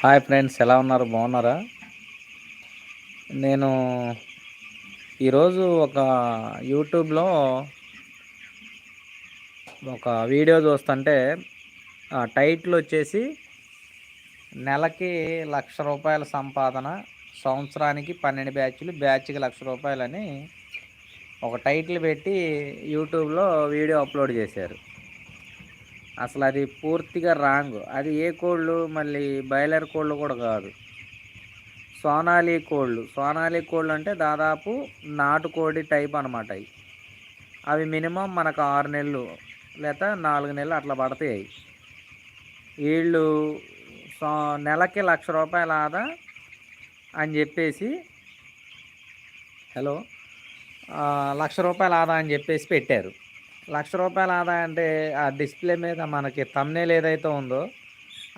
Hi friends ఎలా ఉన్నారు? బాగున్నారా? నేను ఈరోజు ఒక యూట్యూబ్లో ఒక వీడియో చూస్తుంటే ఆ టైటిల్ వచ్చేసి నెలకి లక్ష రూపాయల సంపాదన సంవత్సరానికి పన్నెండు బ్యాచ్లు బ్యాచ్కి లక్ష రూపాయలని ఒక టైటిల్ పెట్టి యూట్యూబ్లో వీడియో అప్లోడ్ చేశారు. అసలు అది పూర్తిగా రాంగ్. అది ఏ కోళ్ళు? మళ్ళీ బయలర్ కోళ్ళు కూడా కాదు. సోనాలి కోళ్ళు. సోనాలి కోళ్ళు అంటే దాదాపు నాటుకోడి టైప్ అనమాట అవి అవి మినిమం మనకు ఆరు నెలలు లేదా నాలుగు నెలలు అట్లా పడతాయి. వీళ్ళు సో నెలకి లక్ష రూపాయల ఆదా అని చెప్పేసి హలో లక్ష రూపాయల ఆదా అని చెప్పేసి పెట్టారు. లక్ష రూపాయల ఆదా అంటే ఆ డిస్ప్లే మీద మనకి తమ్నేల్ ఏదైతే ఉందో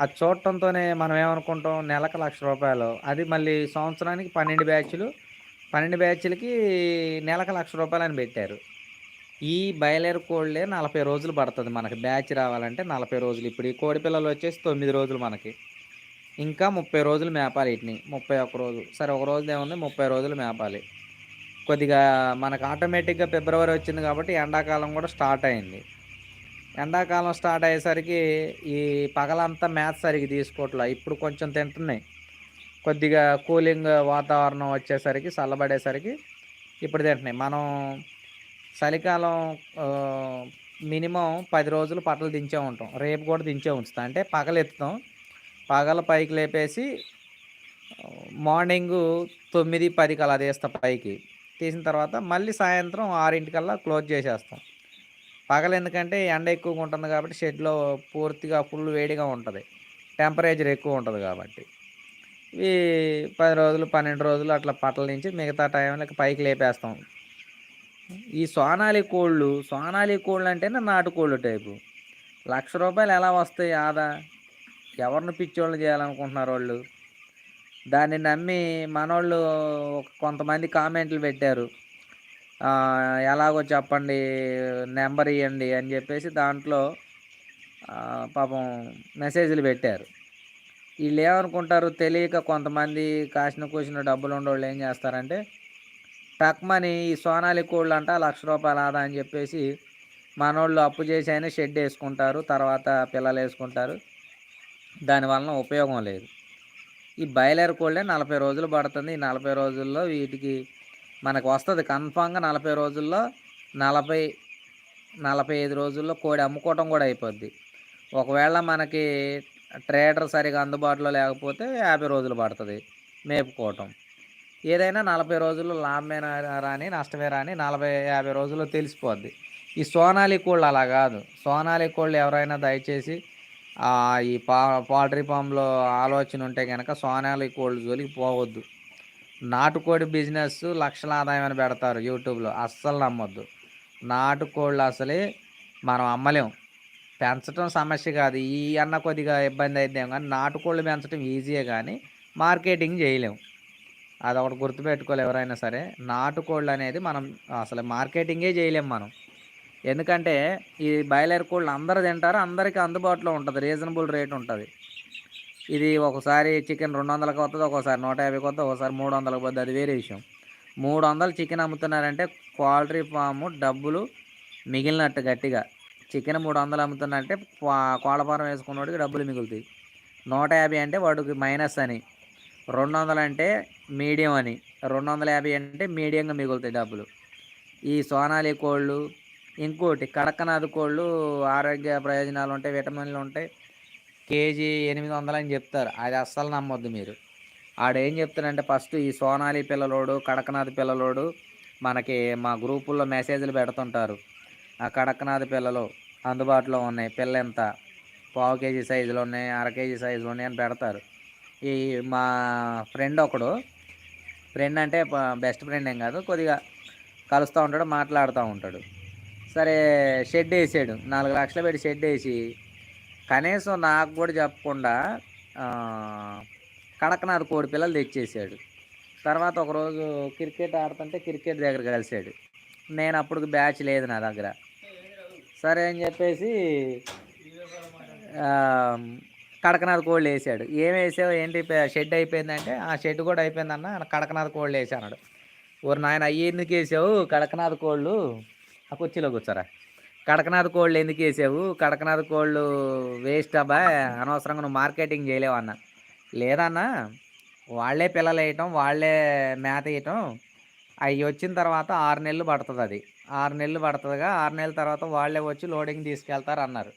అది చూడటంతోనే మనం ఏమనుకుంటాం నెలకు లక్ష రూపాయలు. అది మళ్ళీ సంవత్సరానికి పన్నెండు బ్యాచ్లు పన్నెండు బ్యాచ్లకి నెలకు లక్ష రూపాయలు అని పెట్టారు. ఈ బయలేరు కోళ్ళే నలభై రోజులు పడుతుంది మనకి. బ్యాచ్ రావాలంటే నలభై రోజులు. ఇప్పుడు ఈ కోడి పిల్లలు వచ్చేసి తొమ్మిది రోజులు మనకి. ఇంకా ముప్పై రోజులు మేపాలి వీటిని. ముప్పై ఒక్క రోజు. సరే ఒక రోజు ఏముంది? ముప్పై రోజులు మేపాలి. కొద్దిగా మనకు ఆటోమేటిక్గా ఫిబ్రవరి వచ్చింది కాబట్టి ఎండాకాలం కూడా స్టార్ట్ అయింది. ఎండాకాలం స్టార్ట్ అయ్యేసరికి ఈ పగలంతా మ్యాథ్స్ సరిగ్గా తీసుకోవట్లా. ఇప్పుడు కొంచెం తింటున్నాయి. కొద్దిగా కూలింగ్ వాతావరణం వచ్చేసరికి చల్లబడేసరికి ఇప్పుడు తింటున్నాయి. మనం చలికాలం మినిమం పది రోజులు పట్టలు దించే ఉంటాం. రేపు కూడా దించే ఉంచుతాం. అంటే పగలెత్తుతాం పగల పైకి లేపేసి మార్నింగు తొమ్మిది పదికి అలా తీస్తాం పైకి. తీసిన తర్వాత మళ్ళీ సాయంత్రం ఆరింటికల్లా క్లోజ్ చేసేస్తాం. పగలు ఎందుకంటే ఎండ ఎక్కువగా ఉంటుంది కాబట్టి షెడ్లో పూర్తిగా ఫుల్ వేడిగా ఉంటుంది. టెంపరేచర్ ఎక్కువ ఉంటుంది కాబట్టి. ఇవి పది రోజులు పన్నెండు రోజులు అట్లా పట్టల నుంచి మిగతా టైంలో పైకి లేపేస్తాం. ఈ సోనాలి కోళ్ళు సోనాలి కోళ్ళు అంటేనే నాటుకోళ్ళు టైపు. లక్ష రూపాయలు ఎలా వస్తాయి ఆదా? ఎవరిని పిచ్చోళ్ళు చేయాలనుకుంటున్నారు వాళ్ళు? దాన్ని నమ్మి మనోళ్ళు కొంతమంది కామెంట్లు పెట్టారు. ఎలాగో చెప్పండి నెంబర్ ఇవ్వండి అని చెప్పేసి దాంట్లో పాపం మెసేజ్లు పెట్టారు. వీళ్ళు ఏమనుకుంటారు తెలియక కొంతమంది కాసిన కూసిన డబ్బులు ఉండేవాళ్ళు ఏం చేస్తారంటే టక్మని ఈ సోనాలి కోళ్ళు అంట లక్ష రూపాయలు ఆదా అని చెప్పేసి మనోళ్ళు అప్పు చేసి అయినా షెడ్ వేసుకుంటారు తర్వాత పిల్లలు వేసుకుంటారు. దానివలన ఉపయోగం లేదు. ఈ బాయిలర్ కోళ్ళే నలభై రోజులు పడుతుంది. ఈ నలభై రోజుల్లో వీటికి మనకు వస్తుంది. కన్ఫామ్గా నలభై రోజుల్లో నలభై నలభై ఐదు రోజుల్లో కోడి అమ్ముకోవటం కూడా అయిపోద్ది. ఒకవేళ మనకి ట్రేడర్ సరిగా అందుబాటులో లేకపోతే యాభై రోజులు పడుతుంది మేపుకోవటం. ఏదైనా నలభై రోజుల్లో లాభమే రాని నష్టమే రాని నలభై యాభై రోజుల్లో తెలిసిపోద్ది. ఈ సోనాలి కోళ్ళు అలా కాదు. సోనాలి కోళ్ళు ఎవరైనా దయచేసి ఈ పా పౌల్ట్రీ ఫామ్లో ఆలోచన ఉంటే కనుక సోనాలి కోళ్ళు జోలికి పోవద్దు. నాటుకోడి బిజినెస్ లక్షల ఆదాయం అని పెడతారు యూట్యూబ్లో. అస్సలు నమ్మొద్దు. నాటుకోళ్ళు అసలే మనం అమ్మలేం. పెంచడం సమస్య కాదు. ఈ అన్న కొద్దిగా ఇబ్బంది అయితే కానీ నాటుకోళ్ళు పెంచడం ఈజీయే కానీ మార్కెటింగ్ చేయలేం. ఒకటి గుర్తుపెట్టుకోవాలి ఎవరైనా సరే. నాటుకోళ్ళు అనేది మనం అసలు మార్కెటింగే చేయలేం మనం. ఎందుకంటే ఈ బాయిలర్ కోళ్ళు అందరు తింటారు అందరికీ అందుబాటులో ఉంటుంది రీజనబుల్ రేట్ ఉంటుంది. ఇది ఒకసారి చికెన్ రెండు వందలకు వస్తుంది ఒకసారి నూట యాభైకి వస్తుంది ఒకసారి మూడు వందలకు పోతుంది అది వేరే విషయం. మూడు వందలు చికెన్ అమ్ముతున్నారంటే క్వాలిటీ ఫాము డబ్బులు మిగిలినట్టు గట్టిగా. చికెన్ మూడు వందలు అమ్ముతున్నారంటే కోళ్ళ ఫారం వేసుకున్నవాడికి డబ్బులు మిగులుతాయి. నూట యాభై అంటే వాడికి మైనస్ అని. రెండు వందలు అంటే మీడియం అని. రెండు వందల యాభై అంటే మీడియంగా మిగులుతాయి డబ్బులు. ఈ సోనాలి కోళ్ళు ఇంకోటి కడకనాథ్ కోళ్ళు ఆరోగ్య ప్రయోజనాలు ఉంటాయి విటమిన్లు ఉంటాయి. కేజీ ఎనిమిది వందలు అని చెప్తారు. అది అస్సలు నమ్మొద్దు మీరు. ఆడేం చెప్తారంటే ఫస్ట్ ఈ సోనాలి పిల్లలోడు కడకనాథ్ పిల్లలోడు మనకి మా గ్రూపుల్లో మెసేజ్లు పెడుతుంటారు. ఆ కడకనాథ్ పిల్లలు అందుబాటులో ఉన్నాయి. పిల్ల ఎంత? పావు కేజీ సైజులో ఉన్నాయి అర కేజీ సైజులో ఉన్నాయి అని పెడతారు. ఈ మా ఫ్రెండ్ ఒకడు ఫ్రెండ్ అంటే బెస్ట్ ఫ్రెండ్ ఏం కాదు కొద్దిగా కలుస్తూ ఉంటాడు మాట్లాడుతూ ఉంటాడు. సరే షెడ్ వేసాడు. నాలుగు లక్షలు పెట్టి షెడ్ వేసి కనీసం నాకు కూడా చెప్పకుండా కడకనాథ్ కోడి పిల్లలు తెచ్చేసాడు. తర్వాత ఒకరోజు క్రికెట్ ఆడుతుంటే క్రికెట్ దగ్గర కలిసాడు. నేను అప్పుడు బ్యాచ్ లేదు నా దగ్గర. సరే అని చెప్పేసి కడకనాథ్ కోళ్ళు వేసాడు. ఏం వేసావు? ఏంటి షెడ్ అయిపోయిందంటే ఆ షెడ్ కూడా అయిపోయిందన్న కడకనాథ్ కోళ్ళు వేసాడు అన్నాడు. నాయన అయ్యి ఎందుకు వేసావు కడకనాథ్ కోళ్ళు? ఆ కుర్చీలో కూర్చోరా. కడకనాథ్ కోళ్ళు ఎందుకు వేసావు? కడకనాథ్ కోళ్ళు వేస్ట్ అబ్బా అనవసరంగా నువ్వు మార్కెటింగ్ చేయలేవు అన్న. లేదన్నా వాళ్ళే పిల్లలు వేయటం వాళ్ళే మేత వేయటం అవి వచ్చిన తర్వాత ఆరు నెలలు పడుతుంది అది. ఆరు నెలలు పడుతుందిగా ఆరు నెలల తర్వాత వాళ్ళే వచ్చి లోడింగ్ తీసుకెళ్తారు అన్నారు.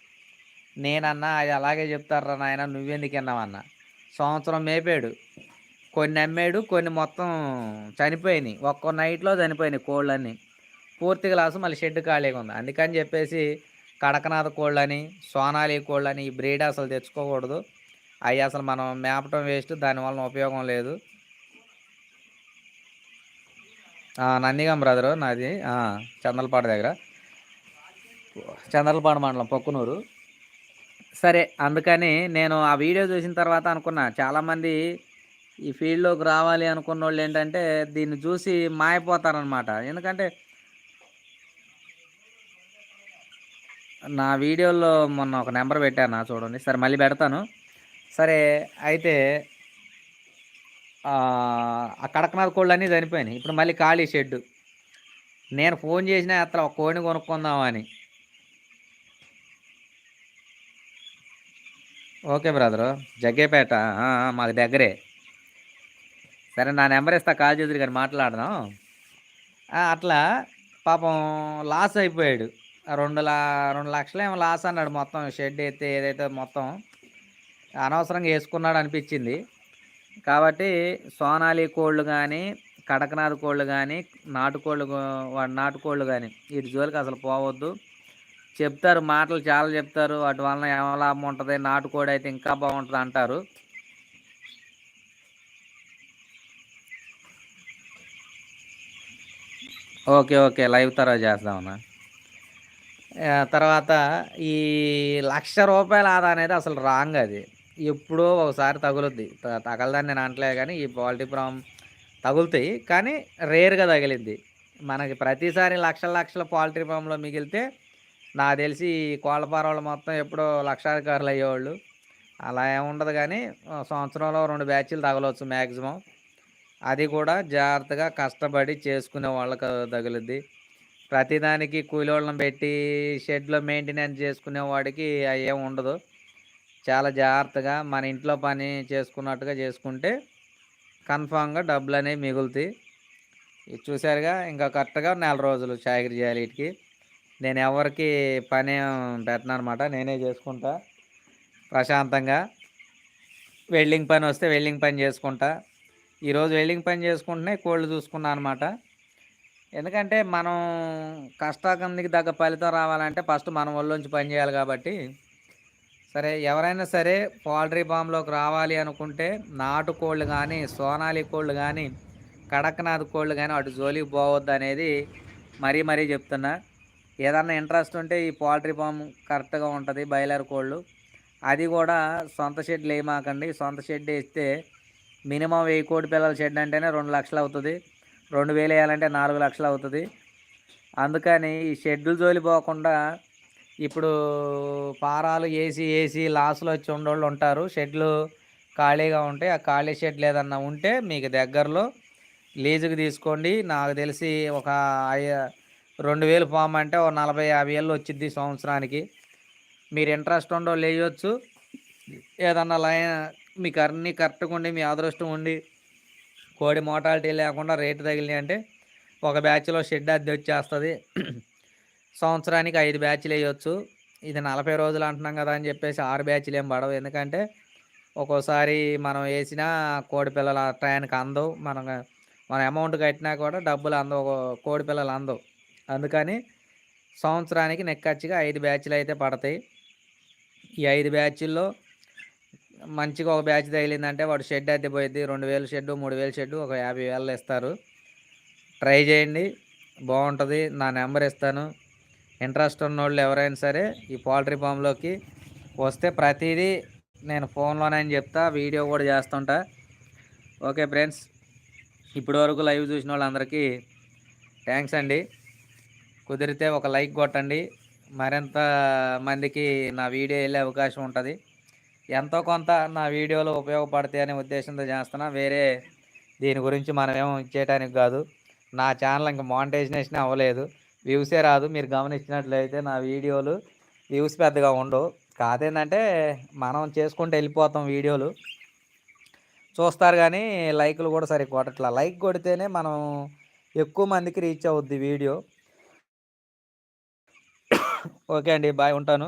నేనన్నా అది అలాగే చెప్తారా నాయన నువ్వెందుకు విన్నావన్నా సంవత్సరం మేపాడు. కొన్ని అమ్మాడు కొన్ని మొత్తం చనిపోయినాయి. ఒక్కో నైట్లో చనిపోయినాయి కోళ్ళన్నీ. పూర్తి గ్లాసు మళ్ళీ షెడ్ ఖాళీగా ఉంది. అందుకని చెప్పేసి కడకనాథ కోళ్ళని సోనాలి కోళ్ళని ఈ బ్రీడ్ అసలు తెచ్చుకోకూడదు. అవి అసలు మనం మేపటం వేస్ట్ దానివల్ల ఉపయోగం లేదు. నందిగం బ్రదరు నాది. చందలపాడు దగ్గర. చందలపాడు మండలం పొక్కునూరు. సరే అందుకని నేను ఆ వీడియో చూసిన తర్వాత అనుకున్నా చాలామంది ఈ ఫీల్డ్లోకి రావాలి అనుకున్న వాళ్ళు ఏంటంటే దీన్ని చూసి మాయపోతారనమాట ఎందుకంటే నా వీడియోలో మొన్న ఒక నెంబర్ పెట్టాను చూడండి. సరే మళ్ళీ పెడతాను. సరే అయితే ఆ కడకనాథ్ కోళ్ళు అన్నీ చనిపోయినాయి. ఇప్పుడు మళ్ళీ ఖాళీ షెడ్ నేను ఫోన్ చేసిన అത്ര ఒక కోడిని కొనుక్కుందామని. ఓకే బ్రదరు జగ్గేపేట మాకు దగ్గరే. సరే నా నెంబర్ ఇస్తా కాల్ చేదురు కానీ మాట్లాడదాం. అట్లా పాపం లాస్ అయిపోయాడు. రెండు లా రెండు లక్షలు ఏమో లాస్ అన్నాడు మొత్తం షెడ్ అయితే ఏదైతే మొత్తం. అనవసరంగా వేసుకున్నాడు అనిపించింది. కాబట్టి సోనాలి కోళ్ళు కానీ కడకనాథ్ కోళ్ళు కానీ నాటుకోళ్ళు నాటుకోళ్ళు కానీ వీటి జోలికి అసలు పోవద్దు. చెప్తారు మాటలు చాలా చెప్తారు. వాటి వలన ఏమో లాభం ఉంటుంది? నాటుకోడి అయితే ఇంకా బాగుంటుంది అంటారు. Okay okay. లైవ్ తర్వాత చేస్తామన్నా. తర్వాత ఈ లక్ష రూపాయల ఆదా అనేది అసలు రాంగ్ అది. ఎప్పుడో ఒకసారి తగులుద్ది. తగలదని నేను అంటలేదు కానీ ఈ పౌల్ట్రీ ఫామ్ తగులుతాయి. కానీ రేర్గా తగిలింది మనకి ప్రతిసారి లక్షల లక్షల పౌల్ట్రీ ఫామ్లో మిగిలితే నాకు తెలిసి కోళ్ళ ఫారాలు మొత్తం ఎప్పుడో లక్షాధికారులు అయ్యేవాళ్ళు. అలా ఏముండదు కానీ సంవత్సరంలో రెండు బ్యాచ్లు తగలవచ్చు మ్యాక్సిమం అది కూడా జాగ్రత్తగా కష్టపడి చేసుకునే వాళ్ళకి తగులుద్ది. ప్రతిదానికి కూలోళ్ళని పెట్టి షెడ్లో మెయింటెనెన్స్ చేసుకునే వాడికి ఏం ఉండదు. చాలా జాగ్రత్తగా మన ఇంట్లో పని చేసుకున్నట్టుగా చేసుకుంటే కన్ఫామ్గా డబ్బులు అనేవి మిగులుతాయి. ఇది చూసారుగా ఇంకా కరెక్ట్గా నెల రోజులు చాకరీ చేయాలి వీటికి. నేను ఎవరికి పని పెట్టను అనమాట నేనే చేసుకుంటా ప్రశాంతంగా. వెల్డింగ్ పని వస్తే వెల్డింగ్ పని చేసుకుంటా. ఈరోజు వెల్డింగ్ పని చేసుకుంటేనే కోళ్ళు చూసుకున్నా అనమాట ఎందుకంటే మనం కష్టాకందికి తగ్గ ఫలితం రావాలంటే ఫస్ట్ మన ఒళ్ళొంచి పని చేయాలి కాబట్టి. సరే ఎవరైనా సరే పౌల్ట్రీ ఫామ్లోకి రావాలి అనుకుంటే నాటుకోళ్ళు కానీ సోనాలి కోళ్ళు కానీ కడక్నాథ్ కోళ్ళు కానీ అటు జోలికి పోవద్దు అనేది మరీ మరీ చెప్తున్నా. ఏదన్నా ఇంట్రెస్ట్ ఉంటే ఈ పౌల్ట్రీ ఫామ్ కరెక్ట్గా ఉంటుంది బాయిలర్ కోళ్ళు. అది కూడా సొంత షెడ్ వేయమాకండి సొంత షెడ్ వేస్తే మినిమం వెయ్యి కోటి పిల్లల షెడ్ అంటేనే రెండు లక్షలు అవుతుంది. రెండు వేలు వేయాలంటే నాలుగు లక్షలు అవుతుంది. అందుకని ఈ షెడ్యూల్ జోలి పోకుండా ఇప్పుడు పారాలు ఏసీ ఏసీ లాస్లో వచ్చి ఉండేవాళ్ళు ఉంటారు. షెడ్లు ఖాళీగా ఉంటే ఆ ఖాళీ షెడ్ లేదన్నా ఉంటే మీకు దగ్గరలో లీజుకి తీసుకోండి. నాకు తెలిసి ఒక రెండు వేలు ఫామ్ అంటే ఒక నలభై యాభై ఏళ్ళు వచ్చింది సంవత్సరానికి. మీరు ఇంట్రెస్ట్ ఉండో లేయొచ్చు ఏదన్నా లైన్ మీకు అన్నీ కరెక్ట్గా ఉండి మీ అదృష్టం ఉండి కోడి మోటాలిటీ లేకుండా రేటు తగిలినాయి అంటే ఒక బ్యాచ్లో షెడ్ అద్దె వచ్చేస్తుంది. సంవత్సరానికి ఐదు బ్యాచ్లు వేయొచ్చు. ఇది నలభై రోజులు అంటున్నాం కదా అని చెప్పేసి ఆరు బ్యాచ్లు ఏం పడవు. ఎందుకంటే ఒక్కోసారి మనం వేసిన కోడి పిల్లల టయానికి అందవు. మనం మన అమౌంట్ కట్టినా కూడా డబ్బులు అందవు. కోడి పిల్లలు అందవు. అందుకని సంవత్సరానికి నెక్కచ్చిగా ఐదు బ్యాచ్లు అయితే పడతాయి. ఈ ఐదు బ్యాచ్ల్లో మంచిగా ఒక బ్యాచ్ తగిలిందంటే వాడు షెడ్ అయితే పోయింది రెండు వేలు షెడ్ మూడు వేలు షెడ్ ఒక యాభై వేలు ఇస్తారు. ట్రై చేయండి. బాగుంటుంది. నా నెంబర్ ఇస్తాను. ఇంట్రెస్ట్ ఉన్న వాళ్ళు ఎవరైనా సరే ఈ పౌల్ట్రీ ఫామ్లోకి వస్తే ప్రతిదీ నేను ఫోన్లోనే చెప్తా వీడియో కూడా చేస్తుంటా. ఓకే ఫ్రెండ్స్ ఇప్పటి వరకు లైవ్ చూసిన వాళ్ళందరికీ థ్యాంక్స్ అండి. కుదిరితే ఒక లైక్ కొట్టండి. మరింత మందికి నా వీడియో వెళ్ళే అవకాశం ఉంటుంది. ఎంతో కొంత నా వీడియోలు ఉపయోగపడతాయి అనే ఉద్దేశంతో చేస్తున్నా. వేరే దీని గురించి మనమేమో ఏమో కాదు. నా ఛానల్ ఇంకా మానిటైజేషన్ అవ్వలేదు. వ్యూసే రాదు. మీరు గమనించినట్లయితే నా వీడియోలు వ్యూస్ పెద్దగా ఉండవు. కాదేంటంటే మనం చేసుకుంటూ వెళ్ళిపోతాం వీడియోలు. చూస్తారు కానీ లైక్లు కూడా సరిగ్గా కొట్టట్లా. లైక్ కొడితేనే మనం ఎక్కువ మందికి రీచ్ అవుద్ది వీడియో. ఓకే అండి. బాయ్ ఉంటాను.